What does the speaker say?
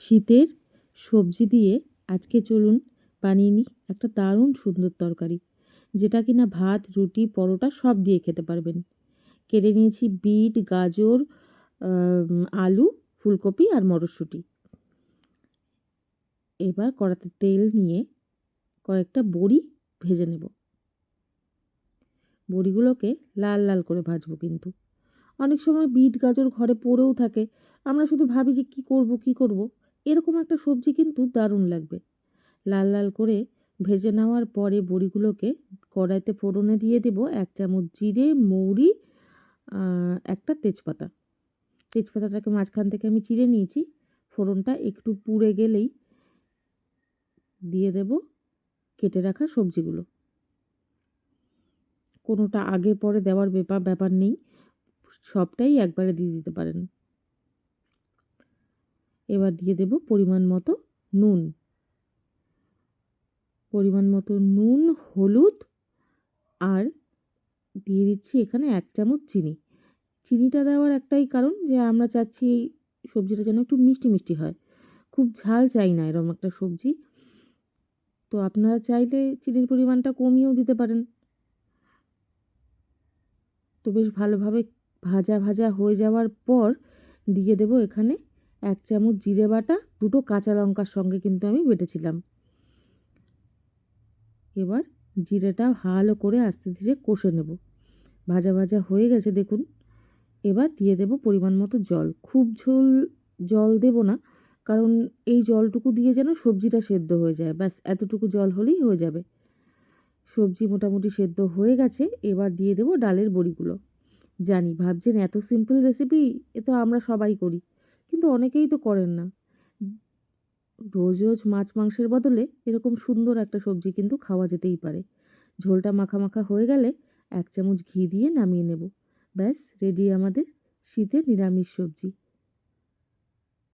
শীতের সবজি দিয়ে আজকে চলুন বানিয়ে নিই একটা দারুণ সুন্দর তরকারি, যেটা কিনা ভাত, রুটি, পরোটা সব দিয়ে খেতে পারবেন। কেটে নিয়েছি বিট, গাজর আলু, ফুলকপি আর মটরশুঁটি। এবার কড়াতে তেল নিয়ে কয়েকটা বড়ি ভেজে নেব। বড়িগুলোকে লাল লাল করে ভাজবো কিন্তু। অনেক সময় বিট, গাজর ঘরে পড়েও থাকে। আমরা শুধু ভাবি যে কী করব কী করব। এরকম একটা সবজি কিন্তু দারুণ লাগবে। লাল লাল করে ভেজে নেওয়ার পরে বড়িগুলোকে কড়াইতে ফোড়নে দিয়ে দেব এক চামচ জিরে, মৌরি একটা তেজপাতা। তেজপাতাটাকে মাঝখান থেকে আমি চিড়ে নিয়েছি। ফোড়নটা একটু পুড়ে গেলেই দিয়ে দেব কেটে রাখা সবজিগুলো। কোনোটা আগে পরে দেওয়ার ব্যাপার ব্যাপার নেই। সবটাই একবারে দিয়ে দিতে পারেন। এবার দিয়ে দেব পরিমাণ মতো নুন। পরিমাণ মতো নুন, হলুদ আর দিয়ে দিচ্ছি এখানে এক চামচ চিনি। চিনিটা দেওয়ার একটাই কারণ যে আমরা চাচ্ছি এই সবজিটা যেন একটু মিষ্টি মিষ্টি হয়। খুব ঝাল চাই না এরকম একটা সবজি। তো আপনারা চাইলে চিনির পরিমাণটা কমিয়েও দিতে পারেন। তো বেশ ভালোভাবে ভাজা ভাজা হয়ে যাওয়ার পর দিয়ে দেব এখানে এক চামচ জিরে বাটা, দুটো কাঁচা লঙ্কার সঙ্গে কিন্তু আমি বেটেছিলাম। এবার জিরেটা ভালো করে আস্তে ধীরে কষে নেব। ভাজা ভাজা হয়ে গেছে, দেখুন। এবার দিয়ে দেব পরিমাণ মতো জল। খুব ঝোল, জল দেব না, কারণ এই জলটুকু দিয়ে যেন সবজিটা সেদ্ধ হয়ে যায়। ব্যাস, এতটুকু জল হলেই হয়ে যাবে। সবজি মোটামুটি সেদ্ধ হয়ে গেছে, এবার দিয়ে দেবো ডালের বড়িগুলো। জানি, ভাবছেন এত সিম্পল রেসিপি এ তো আমরা সবাই করি। কিন্তু অনেকেই তো করেন না। রোজ রোজ মাছ মাংসের বদলে এরকম সুন্দর একটা সবজি কিন্তু খাওয়া যেতেই পারে। ঝোলটা মাখা মাখা হয়ে গেলে এক চামচ ঘি দিয়ে নামিয়ে নেব। ব্যাস, রেডি আমাদের শীতের নিরামিষ সবজি।